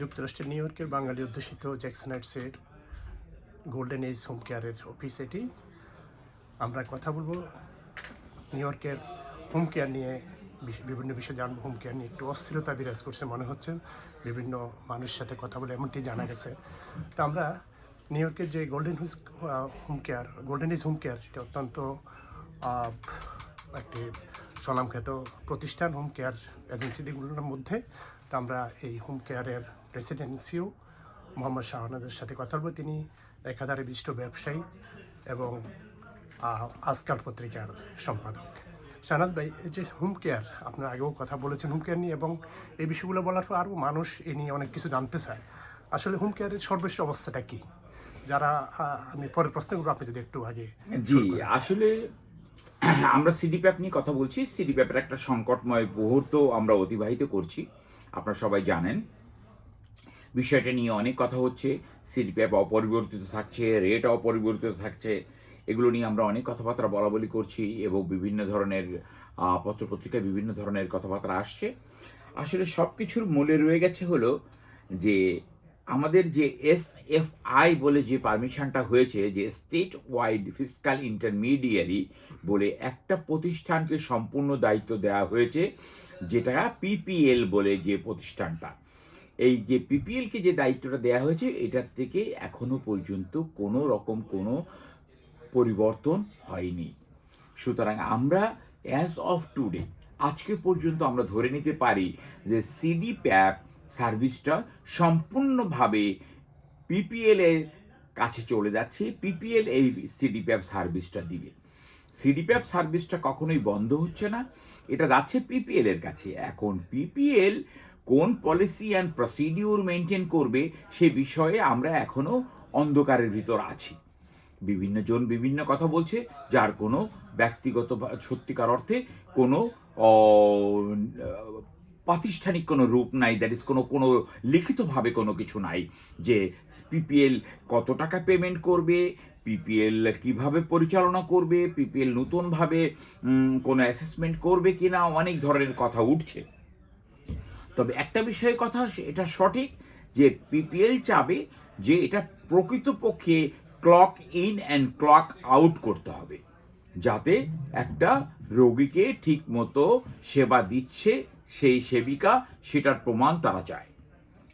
যুক্তরাষ্ট্রের নিউ ইয়র্কের বাঙালি অধ্যুষিত জ্যাকসনাইটসের গোল্ডেন এজ হোম কেয়ারের অফিস এটি। আমরা কথা বলব নিউ ইয়র্কের হোম কেয়ার নিয়ে বিভিন্ন বিষয়ে জানব হোম কেয়ার নিয়ে। একটু অস্থিরতা বিরাজ করছে মনে হচ্ছে, বিভিন্ন মানুষের সাথে কথা বলে এমনটি জানা গেছে। তো আমরা নিউ ইয়র্কের যে golden whose home care golden age home care সেটা অত্যন্ত একটি স্বনামখ্যাত প্রতিষ্ঠান হোম কেয়ার এজেন্সিগুলোর মধ্যে। তো আমরা এই হোম কেয়ারের প্রেসিডেন্সিও মোহাম্মদ শাহনাজের সাথে কথা বলব। তিনি একাধারে বিশিষ্ট ব্যবসায়ী এবং আজকাল পত্রিকার সম্পাদক। শাহনাজ ভাই এই যে হোম কেয়ার আপনার আগেও কথা বলেছেন হোম কেয়ার নিয়ে এবং এই বিষয়গুলো বলার পর আরও মানুষ এ নিয়ে অনেক কিছু জানতে চায়। আসলে হোম কেয়ারের সর্বশেষ অবস্থাটা কি? যারা আমি পরের প্রশ্ন করব আপনি যদি একটু আগে জি আসলে আমরা সিডি প্যাপ নিয়ে কথা বলছি। সিডি প্যাপের একটা সংকটময় মুহূর্ত আমরা অতিবাহিত করছি। আপনারা সবাই জানেন। বিষয়টা নিয়ে অনেক কথা হচ্ছে। সিডি প্যাপ অপরিবর্তিত থাকছে রেট অপরিবর্তিত থাকছে, এগুলো নিয়ে আমরা অনেক কথাবার্তা বলা বলি করছি এবং বিভিন্ন ধরনের পত্রপত্রিকায় বিভিন্ন ধরনের কথাবার্তা আসছে। আসলে সব কিছুর মূলে রয়ে গেছে হলো যে আমাদের যে এস এফ আই বলে যে পারমিশনটা হয়েছে, যে স্টেট ওয়াইড ফিজিক্যাল ইন্টারমিডিয়ারি বলে একটা প্রতিষ্ঠানকে সম্পূর্ণ দায়িত্ব দেওয়া হয়েছে, যেটা পিপিএল বলে যে প্রতিষ্ঠানটা। এই যে পিপিএলকে যে দায়িত্বটা দেওয়া হয়েছে, এটার থেকে এখনও পর্যন্ত কোনো রকম কোনো পরিবর্তন হয়নি। সুতরাং আমরা অ্যাজ অফ টুডে আজকে পর্যন্ত আমরা ধরে নিতে পারি যে সিডি প্যাপ সার্ভিসটা সম্পূর্ণভাবে পিপিএল এর কাছে চলে যাচ্ছে পিপিএল এই সিডি প্যাপ সার্ভিসটা দিবে। সিডি প্যাপ সার্ভিসটা কখনোই বন্ধ হচ্ছে না, এটা যাচ্ছে পিপিএল এর কাছে। এখন পিপিএল কোন পলিসি অ্যান্ড প্রসিডিউর মেনটেন করবে সে বিষয়ে আমরা এখনও অন্ধকারের ভিতর আছি। বিভিন্ন জন বিভিন্ন কথা বলছে, যার কোনো ব্যক্তিগত সত্যিকার অর্থে কোনো প্রাতিষ্ঠানিক কোনো রূপ নাই দ্যাট ইজ কোনো কোনো লিখিতভাবে কোনো কিছু নাই, যে পিপিএল কত টাকা পেমেন্ট করবে পিপিএল কীভাবে পরিচালনা করবে পিপিএল নতুনভাবে কোনো অ্যাসেসমেন্ট করবে কিনা, অনেক ধরনের কথা উঠছে। তবে একটা বিষয়ে কথা এটা সঠিক যে পিপিএল চাবে যে এটা প্রকৃতপক্ষে clock in and clock out করতে হবে, যাতে একটা রোগীকে ঠিক মতো সেবা দিচ্ছে সেই সেবিকা, সেটার প্রমাণ তারা চায়।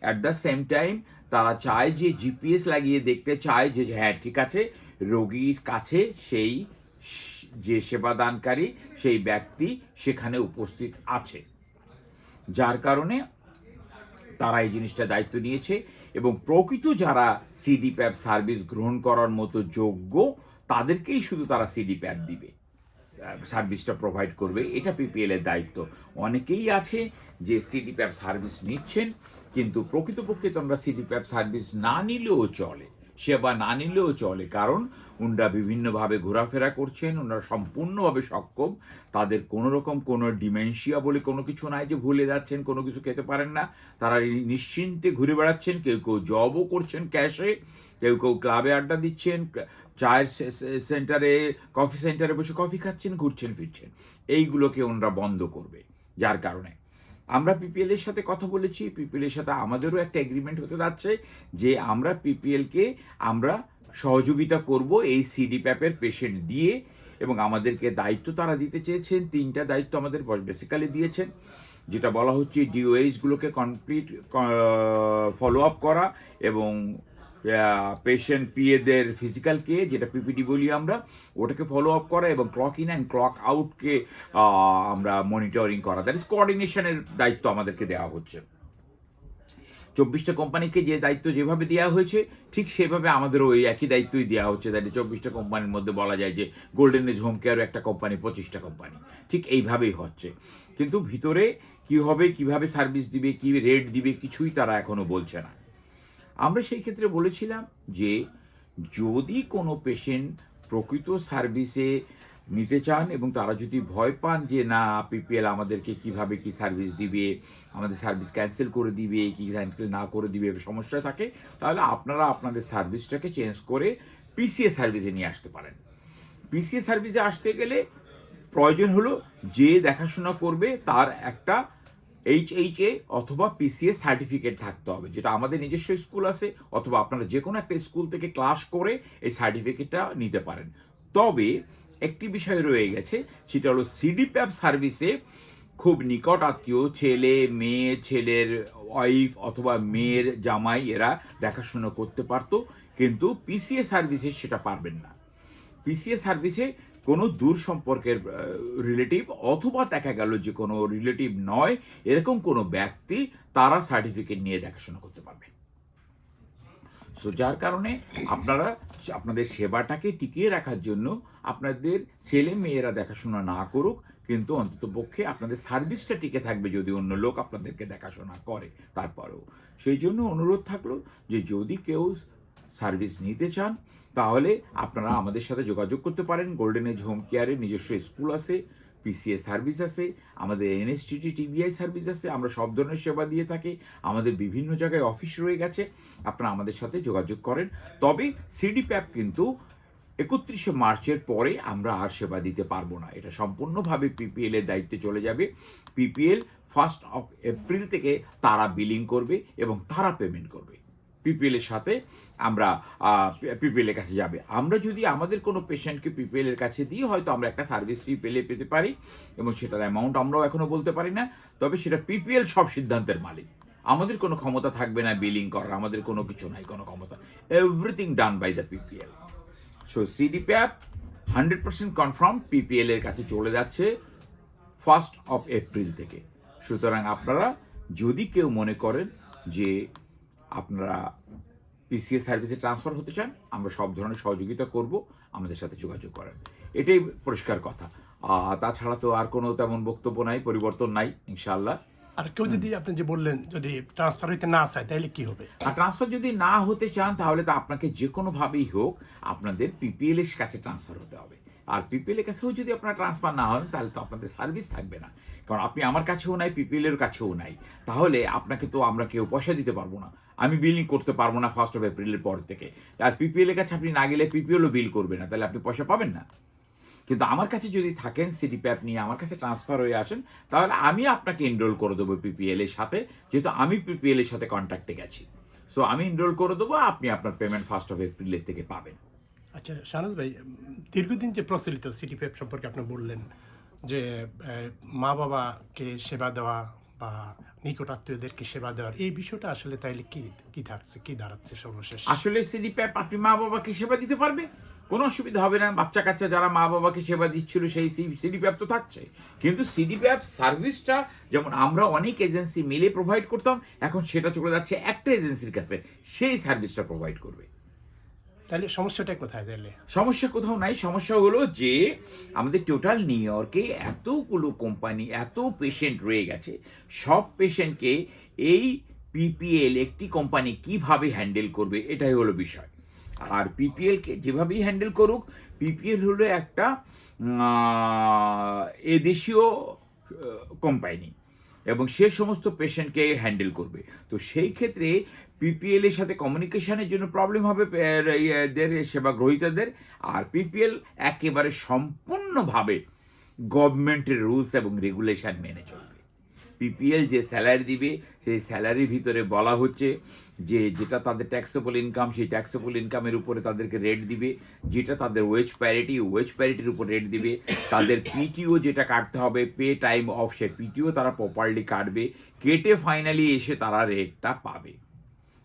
অ্যাট দ্য সেম টাইম তারা চায় যে জিপিএস লাগিয়ে দেখতে চায় যে হ্যাঁ ঠিক আছে, রোগীর কাছে সেই, যে সেবাদানকারী, সেই ব্যক্তি সেখানে উপস্থিত আছে। যার কারণে তারা এই জিনিসটা দায়িত্ব নিয়েছে এবং প্রকৃত যারা সিডি প্যাপ সার্ভিস গ্রহণ করার মতো যোগ্য, তাদেরকেই শুধু তারা সিডি প্যাপ দিবে সার্ভিসটা প্রোভাইড করবে। এটা পিপিএল এর দায়িত্ব। অনেকেই আছে যে সিডি প্যাপ সার্ভিস নিচ্ছেন, কিন্তু প্রকৃতপক্ষে তোমরা সিডি প্যাপ সার্ভিস না নিলেও চলে। সেবা না নিলেও চলে। কারণ উনরা বিভিন্নভাবে ঘোরাফেরা করছেন ওনারা সম্পূর্ণভাবে সক্ষম। তাদের কোনো রকম কোনো ডিমেনশিয়া বলে কোনো কিছু নাই যে ভুলে যাচ্ছেন, কোনো কিছু খেতে পারেন না। তারা নিশ্চিন্তে ঘুরে বেড়াচ্ছেন, কেউ কেউ জবও করছেন ক্যাশে কেউ কেউ ক্লাবে আড্ডা দিচ্ছেন চায়ের সেন্টারে কফি সেন্টারে বসে কফি খাচ্ছেন, ঘুরছেন, ফিরছেন। এইগুলোকে ওনারা বন্ধ করবে, যার কারণে। আমরা পিপিএল এর সাথে কথা বলেছি পিপিএল এর সাথে আমাদেরও একটা এগ্রিমেন্ট হতে যাচ্ছে যে আমরা পিপিএল কে আমরা সহযোগিতা করব এই সিডি প্যাপের পেশেন্ট দিয়ে এবং আমাদেরকে দায়িত্ব তারা দিতে চেয়েছেন, তিনটা দায়িত্ব আমাদের বেসিক্যালি দিয়েছেন, যেটা বলা হচ্ছে ডিওএইচগুলোকে কমপ্লিট ফলো আপ করা এবং পেশেন্ট পিএদের ফিজিক্যাল কে, যেটা পিপিডি বলি আমরা, ওটাকে ফলো আপ করা এবং ক্লক ইন অ্যান্ড ক্লক আউটকে আমরা মনিটরিং করা। দ্যাট ইজ কোঅর্ডিনেশনের দায়িত্ব আমাদেরকে দেওয়া হচ্ছে। চব্বিশটা কোম্পানিকে যে দায়িত্ব যেভাবে দেওয়া হয়েছে, ঠিক সেভাবে আমাদেরও ওই একই দায়িত্বই দেওয়া হচ্ছে। দ্যাট চব্বিশটা কোম্পানির মধ্যে বলা যায় যে গোল্ডেন এজ হোম কেয়ার একটা কোম্পানি পঁচিশটা কোম্পানি ঠিক এইভাবেই হচ্ছে। কিন্তু ভিতরে কি হবে, কীভাবে সার্ভিস দিবে, কি রেট দিবে, কিছুই তারা এখনও বলছে না। আমরা সেই ক্ষেত্রে বলেছিলাম যে যদি কোনো পেশেন্ট প্রকৃত সার্ভিসে নিতে চান এবং তারা যদি ভয় পান যে না পিপিএল আমাদেরকে কীভাবে কি সার্ভিস দিবে, আমাদের সার্ভিস ক্যান্সেল করে দিবে, কি ক্যান্সেল না করে দিবে সমস্যা থাকে, তাহলে আপনারা আপনাদের সার্ভিসটাকে চেঞ্জ করে পিসিএ সার্ভিসে নিয়ে আসতে পারেন। পিসিএ সার্ভিসে আসতে গেলে প্রয়োজন হলো যে দেখাশোনা করবে তার একটা এইচ এইচ অথবা পিসিএস সার্টিফিকেট থাকতে হবে, যেটা আমাদের নিজস্ব স্কুল আছে, অথবা আপনারা যে কোনো একটা স্কুল থেকে ক্লাস করে এই সার্টিফিকেটটা নিতে পারেন। তবে একটি বিষয় রয়ে গেছে, সেটা হলো সিডিপ্যাপ সার্ভিসে খুব নিকট আত্মীয়, ছেলে, মেয়ে, ছেলের ওয়াইফ অথবা মেয়ের জামাই এরা দেখাশোনা করতে পারতো, কিন্তু পিসিএ সার্ভিসে সেটা পারবেন না। পিসিএ সার্ভিসে কোনো দূর সম্পর্কের রিলেটিভ অথবা দেখা গেল যে কোনো রিলেটিভ নয়, এরকম কোনো ব্যক্তি তারা সার্টিফিকেট নিয়ে দেখাশোনা করতে পারবে। সো যার কারণে আপনারা আপনাদের সেবাটাকে টিকিয়ে রাখার জন্য আপনাদের ছেলে মেয়েরা দেখাশোনা না করুক, কিন্তু অন্তত পক্ষে আপনাদের সার্ভিসটা টিকে থাকবে যদি অন্য লোক আপনাদেরকে দেখাশোনা করে তারপরেও। সেই জন্য অনুরোধ থাকল যে যদি কেউ সার্ভিস নিতে চান, তাহলে আপনারা আমাদের সাথে যোগাযোগ করতে পারেন। গোল্ডেন এজ হোম কেয়ারের নিজস্ব স্কুল আছে পিসিএ সার্ভিস আছে, আমাদের এনএসটিটি টিবিআই সার্ভিস আছে, আমরা সব ধরনের সেবা দিয়ে থাকি, আমাদের বিভিন্ন জায়গায় অফিস রয়ে গেছে, আপনারা আমাদের সাথে যোগাযোগ করেন। তবে সিডি প্যাপ কিন্তু একত্রিশে মার্চের পরে আমরা আর সেবা দিতে পারব না। এটা সম্পূর্ণভাবে পিপিএল এর দায়িত্বে চলে যাবে। পিপিএল ফার্স্ট অফ এপ্রিল থেকে তারা বিলিং করবে এবং তারা পেমেন্ট করবে। পিপিএল এর সাথে আমরা পিপিএল এর কাছে যাবে। আমরা যদি আমাদের কোনো পেশেন্টকে পিপিএল এর কাছে দিই, হয়তো আমরা একটা সার্ভিস ফি পেলে পেতে পারি এবং সেটার অ্যামাউন্ট আমরাও এখনও বলতে পারি না। তবে সেটা পিপিএল সব সিদ্ধান্তের মালিক। আমাদের কোনো ক্ষমতা থাকবে না বিলিং করার, আমাদের কোনো কিছু নাই, কোনো ক্ষমতা। Everything done by the PPL so CDPAP hundred percent confirm PPL এর কাছে চলে যাচ্ছে ফার্স্ট অফ এপ্রিল থেকে। সুতরাং আপনারা যদি কেউ মনে করেন যে আপনারা পিসিএস সার্ভিসে ট্রান্সফার হতে চান আমরা সব ধরনের সহযোগিতা করব আমাদের সাথে যোগাযোগ করেন। এটাই পরিষ্কার কথা। তাছাড়া তো আর কোনো তেমন বক্তব্য নাই পরিবর্তন নাই ইনশাল্লাহ আর কেউ যদি আপনি যে বললেন যদি ট্রান্সফার হইতে না চায় তাহলে কি হবে? আর ট্রান্সফার যদি না হতে চান তাহলে তো আপনাকে যে কোনোভাবেই হোক আপনাদের পিপিএল এর কাছে ট্রান্সফার হতে হবে। আর পিপিএল এর কাছেও যদি আপনার ট্রান্সফার না হন তাহলে তো আপনাদের সার্ভিস থাকবে না। কারণ আপনি আমার কাছেও নাই পিপিএল এর কাছেও নাই। তাহলে আপনাকে তো আমরা কেউ পয়সা দিতে পারব না। আমি বিলিং করতে পারব না ফার্স্ট অফ এপ্রিলের পর থেকে। আর পিপিএল এর কাছে আপনি না গেলে পিপিএলও বিল করবে না, তাহলে আপনি পয়সা পাবেন না। কিন্তু আমার কাছে যদি থাকেন সিডি প্যাপ নিয়ে আমার কাছে ট্রান্সফার হয়ে আসেন, তাহলে আমি আপনাকে এনরোল করে দেবো পিপিএল এর সাথে, যেহেতু আমি পিপিএল এর সাথে কন্ট্যাক্টে গেছি। সো আমি এনরোল করে দেবো, আপনি আপনার পেমেন্ট ফার্স্ট অফ এপ্রিলের থেকে পাবেন। আচ্ছা শাহনাজ ভাই, দীর্ঘদিন যে প্রচলিত সিটিপেপ সম্পর্কে আপনি বললেন, যে মা বাবাকে সেবা দেওয়া বা নিকট আত্মীয়দেরকে সেবা দেওয়ার, এই বিষয়টা আসলে তাইলে কি কি থাকছে, কি দাঁড়াচ্ছে সর্বশেষ? আসলে সিডি প্যাপ আপনি মা বাবাকে সেবা দিতে পারবে? কোনো অসুবিধা হবে না বাচ্চা কাচ্চা যারা মা বাবাকে সেবা দিচ্ছিল, সেই সিডি প্যাপ তো থাকছে। কিন্তু সিডি প্যাপ সার্ভিসটা, যেমন আমরা অনেক এজেন্সি মিলে প্রোভাইড করতাম, এখন সেটা চলে যাচ্ছে একটা এজেন্সির কাছে, সেই সার্ভিসটা প্রোভাইড করবে। তাহলে সমস্যাটা কোথায় তাহলে? সমস্যা কোথাও নাই, সমস্যা হলো যে আমাদের টোটাল নিউ ইয়র্কে এতগুলো কোম্পানি এত পেশেন্ট রয়ে গেছে, সব পেশেন্টকে এই পিপিএল একটি কোম্পানি কীভাবে হ্যান্ডেল করবে, এটাই হলো বিষয়। আর পিপিএলকে যেভাবেই হ্যান্ডেল করুক পিপিএল হলো একটা এদেশীয় কোম্পানি এবং সে সমস্ত পেশেন্টকে হ্যান্ডেল করবে। তো সেই ক্ষেত্রে পিপিএল এর সাথে কমিউনিকেশনের জন্য প্রবলেম হবে সেবা গ্রহীতাদের আর পিপিএল একেবারে সম্পূর্ণভাবে গভর্নমেন্টের রুলস এবং রেগুলেশন মেনে চলবে। পিপিএল যে স্যালারি দিবে, সেই স্যালারির ভিতরে বলা হচ্ছে যে, যেটা তাদের ট্যাক্সেবল ইনকাম সেই ট্যাক্সেবল ইনকামের উপরে তাদেরকে রেট দিবে। যেটা তাদের ওয়েজ প্যারিটি ওয়েজ প্যারিটির উপর রেট দিবে। তাদের পিটিও যেটা কাটতে হবে পে টাইম অফ সে পিটিও তারা প্রপারলি কাটবে। কেটে ফাইনালি এসে তারা রেটটা পাবে।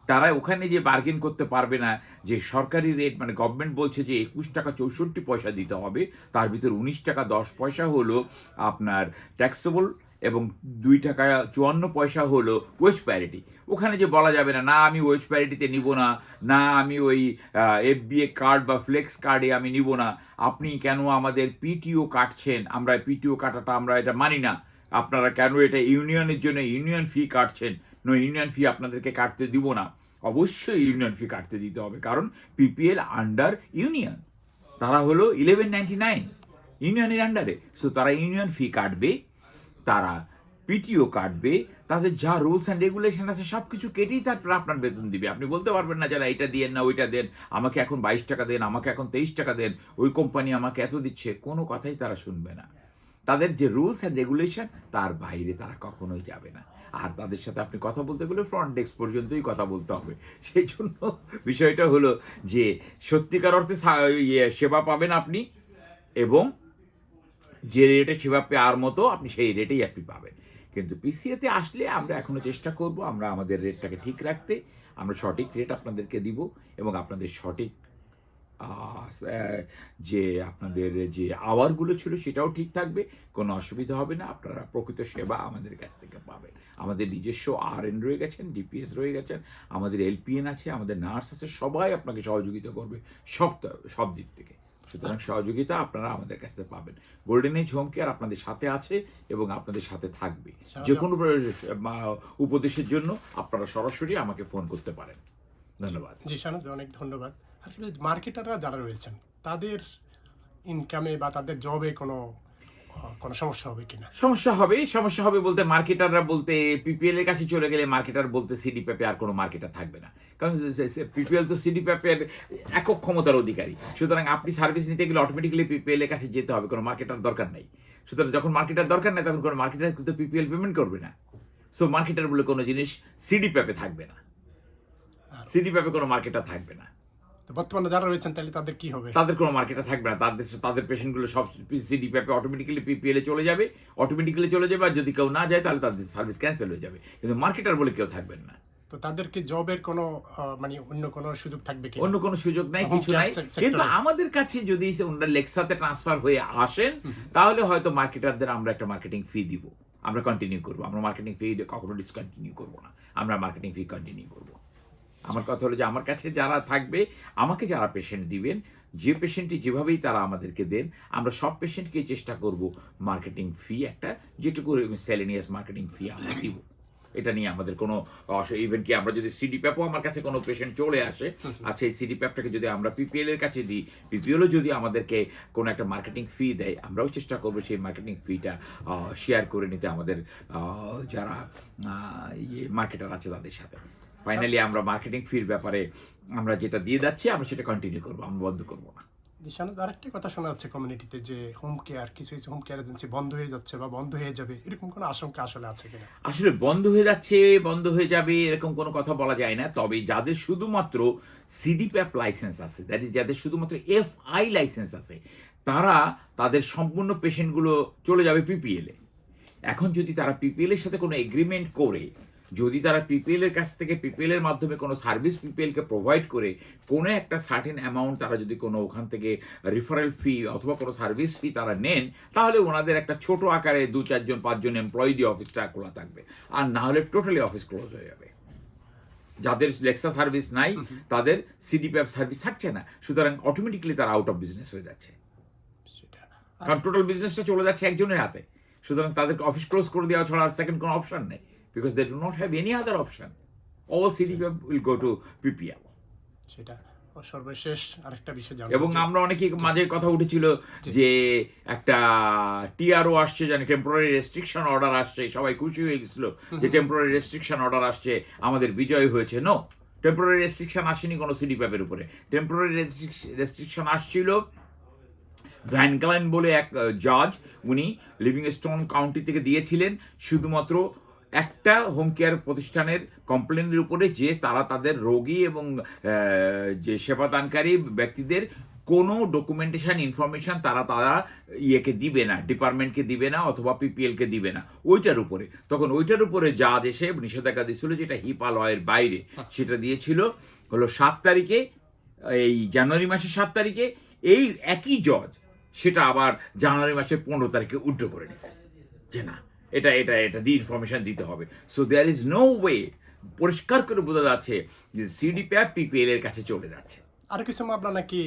তারা ওখানে যে বার্গেন করতে পারবে না, যে সরকারি রেট মানে গভর্নমেন্ট বলছে যে একুশ টাকা চৌষট্টি পয়সা দিতে হবে, তার ভিতর উনিশ টাকা দশ পয়সা হলো আপনার ট্যাক্সেবল এবং দুই টাকা চুয়ান্ন পয়সা হলো ওয়েজ প্যারিটি ওখানে যে বলা যাবে না না, আমি ওয়েজ প্যারিটিতে নিব না না, আমি ওই এফ কার্ড বা ফ্লেক্স কার্ডে আমি নিব না, আপনি কেন আমাদের পিটিও কাটছেন? আমরা পিটিও কাটাটা আমরা এটা মানি না। আপনারা কেন এটা ইউনিয়নের জন্য ইউনিয়ন ফি কাটছেন? নো ইউনিয়ন ফি আপনাদেরকে কাটতে দিব না। অবশ্যই ইউনিয়ন ফি কাটতে দিতে হবে, কারণ পিপিএল আন্ডার ইউনিয়ন তারা হলো ইলেভেন নাইনটি নাইন ইউনিয়নের আন্ডারে সো তারা ইউনিয়ন ফি কাটবে, তারা পিটিও কাটবে, তাদের যা রুলস অ্যান্ড রেগুলেশন আছে সব কিছু কেটেই তারপর আপনার বেতন দিবে। আপনি বলতে পারবেন না যারা এটা দিয়েন না, ওইটা দেন, আমাকে এখন বাইশ টাকা দেন, আমাকে এখন তেইশ টাকা দেন, ওই কোম্পানি আমাকে এত দিচ্ছে। কোনো কথাই তারা শুনবে না। তাদের যে রুলস অ্যান্ড রেগুলেশন তার বাইরে তারা কখনোই যাবে না। আর তাদের সাথে আপনি কথা বলতে গেলে ফ্রন্ট ডেস্ক পর্যন্তই কথা বলতে হবে। সেই জন্য বিষয়টা হলো যে, সত্যিকার অর্থে ইয়ে সেবা পাবেন আপনি এবং যে রেটে সেবা পাওয়ার মতো আপনি সেই রেটেই আপনি পাবেন। কিন্তু পিসিএতে আসলে আমরা এখনও চেষ্টা করব, আমরা আমাদের রেটটাকে ঠিক রাখতে। আমরা সঠিক রেট আপনাদেরকে দিব এবং আপনাদের সঠিক যে আপনাদের যে আওয়ারগুলো ছিল সেটাও ঠিক থাকবে কোনো অসুবিধা হবে না আপনারা প্রকৃত সেবা আমাদের কাছ থেকে পাবেন। আমাদের নিজস্ব আর এন রয়ে গেছেন ডিপিএস রয়ে গেছেন আমাদের এলপিএন আছে আমাদের নার্স আছে সবাই আপনাকে সহযোগিতা করবে সব সব দিক থেকে। সুতরাং সহযোগিতা আপনারা আমাদের কাছ থেকে পাবেন। গোল্ডেন এজ হোম কেয়ার আপনাদের সাথে আছে এবং আপনাদের সাথে থাকবে। যে কোনো উপদেশের জন্য আপনারা সরাসরি আমাকে ফোন করতে পারেন। ধন্যবাদ। জি শানুদ অনেক ধন্যবাদ। আসলে মার্কেটাররা যারা রয়েছেন তাদের ইনকামে বা তাদের জবে কোনো কোনো সমস্যা হবে কিনা? সমস্যা হবে সমস্যা হবে বলতে মার্কেটাররা বলতে পিপিএল এর কাছে চলে গেলে মার্কেটার বলতে সিডি প্যাপে আর কোনো মার্কেটার থাকবে না। কারণ পিপিএল তো সিডি প্যাপের একক ক্ষমতার অধিকারী। সুতরাং আপনি সার্ভিস নিতে গেলে অটোমেটিক্যালি পিপিএল এর কাছে যেতে হবে কোনো মার্কেটার দরকার নেই। সুতরাং যখন মার্কেটার দরকার নেই তখন কোনো মার্কেটার কিন্তু পিপিএল পেমেন্ট করবে না। সো মার্কেটার বলে কোনো জিনিস সিডি প্যাপে থাকবে না। সিডি প্যাপে কোনো মার্কেটার থাকবে না। বর্তমানে যারা রয়েছেন তাহলে তাদের কি হবে? তাদের কোনো মার্কেটে থাকবে না। তাদের তাদের পেশেন্টগুলো সব সিডি প্যাপে অটোমেটিক্যালি পিপিএল চলে যাবে। অটোমেটিক্যালি চলে যাবে আর যদি কেউ না যায় তাহলে তাদের সার্ভিস ক্যান্সেল হয়ে যাবে। কিন্তু মার্কেটার বলে কেউ থাকবেন না। তো তাদের কি জবের কোনো মানে অন্য কোনো সুযোগ থাকবে কি অন্য কোনো সুযোগ নাই কিছু নাই। কিন্তু আমাদের কাছে যদি ওনারা লেক্সাতে ট্রান্সফার হয়ে আসেন তাহলে হয়তো মার্কেটারদের আমরা একটা মার্কেটিং ফি দিব। আমরা কন্টিনিউ করব। আমরা মার্কেটিং ফি কখনো ডিসকন্টিনিউ করব না। আমরা মার্কেটিং ফি কন্টিনিউ করব। আমার কথা হলো যে আমার কাছে যারা থাকবে, আমাকে যারা পেশেন্ট দিবেন, যে পেশেন্টটি যেভাবেই তারা আমাদেরকে দেন, আমরা সব পেশেন্টকে চেষ্টা করব মার্কেটিং ফি একটা, যেটুকু সেলেনিয়াস মার্কেটিং ফি আমরা দিব। এটা নিয়ে আমাদের কোনো ইভেন কি আমরা যদি সিডি প্যাপও আমার কাছে কোনো পেশেন্ট চলে আসে, আর সেই সিডি প্যাপটাকে যদি আমরা পিপিএল এর কাছে দিই পিপিএলও যদি আমাদেরকে কোনো একটা মার্কেটিং ফি দেয়, আমরাও চেষ্টা করব সেই মার্কেটিং ফিটা শেয়ার করে নিতে আমাদের যারা ইয়ে মার্কেটার আছে তাদের সাথে। ফাইনালি আমরা মার্কেটিং ফির ব্যাপারে আমরা যেটা দিয়ে যাচ্ছি আমরা সেটা কন্টিনিউ করব আমরা বন্ধ করব না। দিশানত আরেকটি কথা শোনা যাচ্ছে কমিউনিটিতে যে হোম কেয়ার কিছু কিছু হোম কেয়ার এজেন্সি বন্ধ হয়ে যাচ্ছে বা বন্ধ হয়ে যাবে এরকম কোনো আশঙ্কা আসলে আছে কিনা? আসলে বন্ধ হয়ে যাচ্ছে বন্ধ হয়ে যাবে এরকম কোনো কথা বলা যায় না। তবে যাদের শুধুমাত্র সিডি প্যাপ লাইসেন্স আছে দ্যাট ইজ যাদের শুধুমাত্র এফ আই লাইসেন্স আছে তারা তাদের সম্পূর্ণ পেশেন্টগুলো চলে যাবে পিপিএল এ এখন যদি তারা পিপিএল এর সাথে কোনো এগ্রিমেন্ট করে যদি তারা পিপিএল এর কাছ থেকে পিপিএল এর মাধ্যমে কোনো সার্ভিস পিপিএল কে প্রোভাইড করে কোনো একটা সার্টেন অ্যামাউন্ট তারা যদি কোনো ওখান থেকে রিফারেল ফি অথবা কোনো সার্ভিস ফি তারা নেন তাহলে ওনাদের একটা ছোট আকারে দু চারজন পাঁচজন এমপ্লয়ি দিয়ে অফিসটা খোলা থাকবে। আর না হলে টোটালি অফিস ক্লোজ হয়ে যাবে। যাদের লেক্সা সার্ভিস নাই তাদের সিডি প্যাপ সার্ভিস থাকছে না। সুতরাং অটোমেটিক্যালি তারা আউট অফ বিজনেস হয়ে যাচ্ছে। সেটা কারণ টোটাল বিজনেসটা চলে যাচ্ছে একজনের হাতে। সুতরাং তাদেরকে অফিস ক্লোজ করে দেওয়া ছাড়া আর সেকেন্ড কোনো অপশন নেই। Any other option all CD will go to PPL সেটা ও সর্বশেষ আরেকটা বিষয় এবং আমরা অনেকে মাঝে কথা উঠেছিল যে একটা টিআরও আসছে জানি টেম্পোরারি রেস্ট্রিকশন অর্ডার আসছে সবাই খুশি হয়ে গেছিল যে টেম্পোরারি রেস্ট্রিকশন অর্ডার আসছে আমাদের বিজয় হয়েছে। নো টেম্পোরারি রেস্ট্রিকশন আসেনি কোনো সিডি প্যাপের উপরে। টেম্পোরারি রেস্ট্রিকশন আসছিল ভ্যান ক্লাইন বলে এক জাজ উনি লিভিংস্টোন কাউন্টি থেকে দিয়েছিলেন শুধুমাত্র একটা হোম কেয়ার প্রতিষ্ঠানের কমপ্লেনের উপরে যে তারা তাদের রোগী এবং যে সেবাদানকারী ব্যক্তিদের কোনো ডকুমেন্টেশন ইনফরমেশন তারা তারা ইয়েকে দিবে না ডিপার্টমেন্টকে দিবে না অথবা পিপিএলকে দিবে না। ওইটার উপরে। তখন ওইটার উপরে জাজ এসে নিষেধাজ্ঞা দিয়েছিল যেটা হিপা লয়ের বাইরে। সেটা দিয়েছিল হলো সাত তারিখে এই জানুয়ারি মাসের সাত তারিখে। এই একই জজ সেটা আবার জানুয়ারি মাসের পনেরো তারিখে উড্র করে নিছে। যে না। এটা এটা এটা দিয়ে ইনফরমেশান দিতে হবে। So there is no way পরিষ্কার করে বোঝা যাচ্ছে যে সিডি প্যাপ পিপিএল এর কাছে চলে যাচ্ছে। আর কিছু মামলা নাকি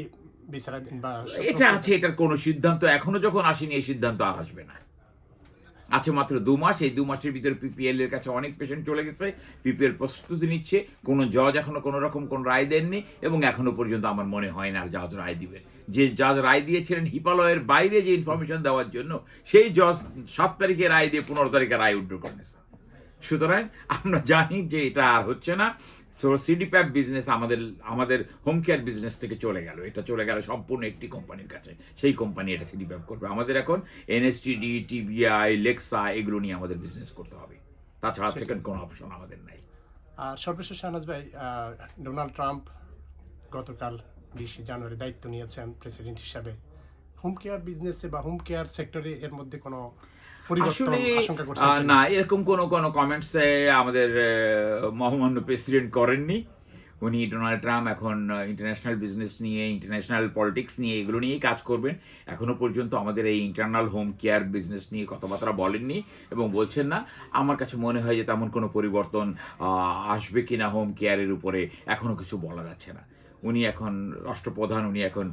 বিচারাধীন বা এটা আছে এটার কোনো সিদ্ধান্ত এখনও যখন আসেনি এই সিদ্ধান্ত আর আসবে না। আছে মাত্র দু মাস, এই দু মাসের ভিতরে পিপিএল এর কাছে অনেক পেশেন্ট চলে গেছে পিপিএল প্রস্তুতি নিচ্ছে, কোনো জজ এখনও কোনো রকম কোনো রায় দেননি এবং এখনও পর্যন্ত আমার মনে হয় না জজ রায় দিবেন। যে জজ রায় দিয়েছিলেন হিপালয়ের বাইরে যে ইনফরমেশন দেওয়ার জন্য, সেই জজ সাত তারিখে রায় দিয়ে পনেরো তারিখে রায় উড্র করে নিয়েছে সুতরাং আমরা জানি যে এটা আর হচ্ছে না। সো সিডিপ্যাপ বিজনেস আমাদের আমাদের হোম কেয়ার বিজনেস থেকে চলে গেল। এটা চলে গেল সম্পূর্ণ একটি কোম্পানির কাছে। সেই কোম্পানি এটা সিডিপ্যাপ করবে। আমাদের এখন এনএসটিডি টিবিআই লেক্সা এগুলো নিয়ে আমাদের বিজনেস করতে হবে। তাছাড়া সেকেন্ড কোনো অপশন আমাদের নাই। আর সর্বশেষ শাহনাজ ভাই ডোনাল্ড ট্রাম্প গতকাল বিশে জানুয়ারি দায়িত্ব নিয়েছেন প্রেসিডেন্ট হিসাবে। হোম কেয়ার বিজনেসে বা হোম কেয়ার সেক্টরে এর মধ্যে কোনো আসলে? না এরকম কোনো কোনো কমেন্টস আমাদের মহামান্য প্রেসিডেন্ট করেননি। উনি ডোনাল্ড ট্রাম্প এখন ইন্টারন্যাশনাল বিজনেস নিয়ে ইন্টারন্যাশনাল পলিটিক্স নিয়ে এগুলো নিয়েই কাজ করবেন। এখনও পর্যন্ত আমাদের এই ইন্টারনাল হোম কেয়ার বিজনেস নিয়ে কথাবার্তা বলেননি এবং বলছেন না আমার কাছে মনে হয় যে তেমন কোনো পরিবর্তন আহ, আসবে কিনা হোম কেয়ারের উপরে এখনও কিছু বলা যাচ্ছে না। উনি এখন রাষ্ট্রপ্রধান, উনি এখন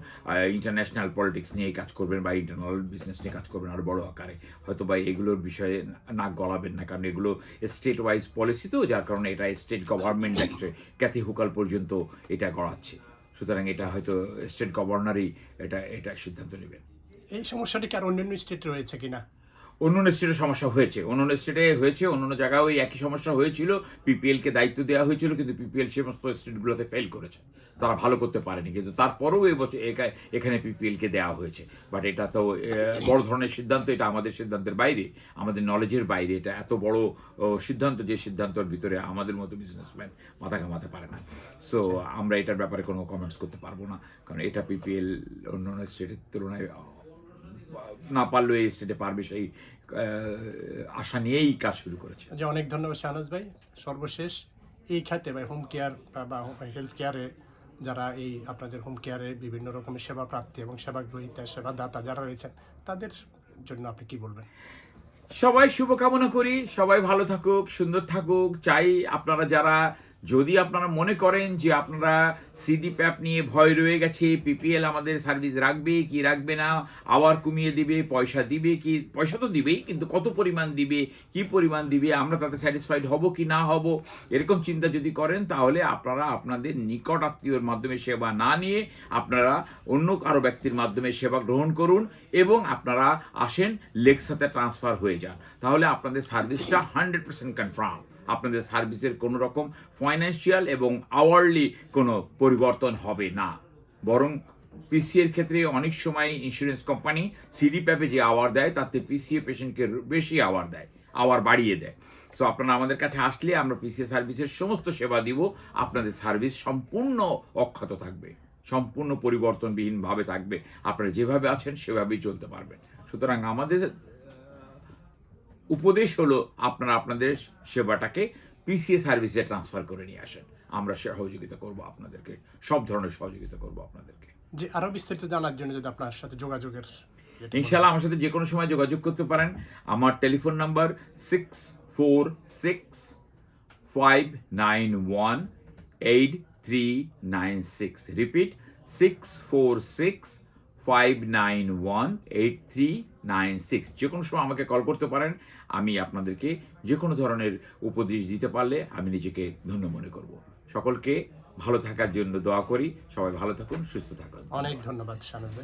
ইন্টারন্যাশনাল পলিটিক্স নিয়ে কাজ করবেন বা ইন্টারনাল বিজনেস নিয়ে কাজ করবেন আর বড় আকারে। হয়তো বা এগুলোর বিষয়ে নাক গলাবেন না, কারণ এগুলো স্টেট ওয়াইজ পলিসি তো, যার কারণে এটা স্টেট গভর্নমেন্ট দেখছে ক্যাথি হুকাল পর্যন্ত এটা গড়াচ্ছে। সুতরাং এটা হয়তো স্টেট গভর্নরই এটা এটা সিদ্ধান্ত নেবেন। এই সমস্যাটি কি আর অন্যান্য স্টেটে রয়েছে কিনা? অন্য অন্য স্টেটে সমস্যা হয়েছে। অন্য অন্য স্টেটে হয়েছে অন্য অন্য জায়গায় ওই একই সমস্যা হয়েছিল। পিপিএল কে দায়িত্ব দেওয়া হয়েছিল কিন্তু পিপিএল সমস্ত স্টেটগুলোতে ফেল করেছে। তারা ভালো করতে পারেনি কিন্তু তারপরেও এবছর এখানে পিপিএল কে দেওয়া হয়েছে। বাট এটা তো বড় ধরনের সিদ্ধান্ত এটা আমাদের সিদ্ধান্তের বাইরে আমাদের নলেজের বাইরে। এটা এত বড় সিদ্ধান্ত যে সিদ্ধান্তের ভিতরে আমাদের মতো বিজনেসম্যান মাথা ঘামাতে পারে না। সো আমরা এটার ব্যাপারে কোনো কমেন্টস করতে পারব না। কারণ এটা পিপিএল অন্য অন্য স্টেটের তুলনায় না পারলেও এই স্টেটে পারবে সেই আশা নিয়েই কাজ শুরু করেছে। যে অনেক ধন্যবাদ শাহনাজ ভাই সর্বশেষ এই খাতে বা হোম কেয়ার বা হেলথ কেয়ারে যারা এই আপনাদের হোম কেয়ারে বিভিন্ন রকমের সেবা প্রার্থী এবং সেবা গ্রহীতা সেবা দাতা যারা রয়েছেন তাদের জন্য আপনি কি বলবেন? সবাই শুভকামনা করি সবাই ভালো থাকুক সুন্দর থাকুক চাই আপনারা যারা যদি আপনারা মনে করেন যে আপনারা সিডি প্যাপ নিয়ে ভয় রয়ে গেছে পিপিএল আমাদের সার্ভিস রাখবে কি রাখবে না, আবার কমিয়ে দিবে, পয়সা দিবে কি, পয়সা তো দিবেই, কিন্তু কত পরিমাণ দিবে, কি পরিমাণ দিবে, আমরা তাতে স্যাটিসফাইড হব কি না হব, এরকম চিন্তা যদি করেন, তাহলে আপনারা আপনাদের নিকট আত্মীয়র মাধ্যমে সেবা না নিয়ে আপনারা অন্য কারও ব্যক্তির মাধ্যমে সেবা গ্রহণ করুন এবং আপনারা আসেন লেক্সাতে ট্রান্সফার হয়ে যান। তাহলে আপনাদের সার্ভিসটা হান্ড্রেড পার্সেন্ট কনফার্ম আপনাদের সার্ভিসের কোনো রকম ফাইন্যান্সিয়াল এবং আওয়ারলি কোনো পরিবর্তন হবে না। বরং পিসিএর ক্ষেত্রে অনেক সময় ইন্স্যুরেন্স কোম্পানি সিডি প্যাপে যে আওয়ার দেয়, তাতে পিসিএ পেশেন্টকে বেশি আওয়ার দেয় আওয়ার বাড়িয়ে দেয়। সো আপনারা আমাদের কাছে আসলে আমরা পিসিএ সার্ভিসের সমস্ত সেবা দিব, আপনাদের সার্ভিস সম্পূর্ণ অক্ষত থাকবে, সম্পূর্ণ পরিবর্তনবিহীনভাবে থাকবে। আপনারা যেভাবে আছেন সেভাবেই চলতে পারবেন। সুতরাং আমাদের উপদেশ হলো আপনারা আপনাদের সেবাটাকে পিসিএ সার্ভিসে ট্রান্সফার করে নিয়ে আসেন। আমরা সহযোগিতা করব আপনাদেরকে। সব ধরনের সহযোগিতা করব আপনাদেরকে। যে আরও বিস্তারিত জানার জন্য যদি আপনার সাথে যোগাযোগের ইনশাল্লাহ আমার সাথে যে কোনো সময় যোগাযোগ করতে পারেন। আমার telephone number six four six five nine one eight three nine six repeat six four six five nine one eight three nine six যে কোনো সময় আমাকে কল করতে পারেন, আমি আপনাদেরকে যে কোনো ধরনের উপদেশ দিতে পারলে আমি নিজেকে ধন্য মনে করব। সকলকে ভালো থাকার জন্য দোয়া করি। সবাই ভালো থাকুন, সুস্থ থাকুন। অনেক ধন্যবাদ সানন্দ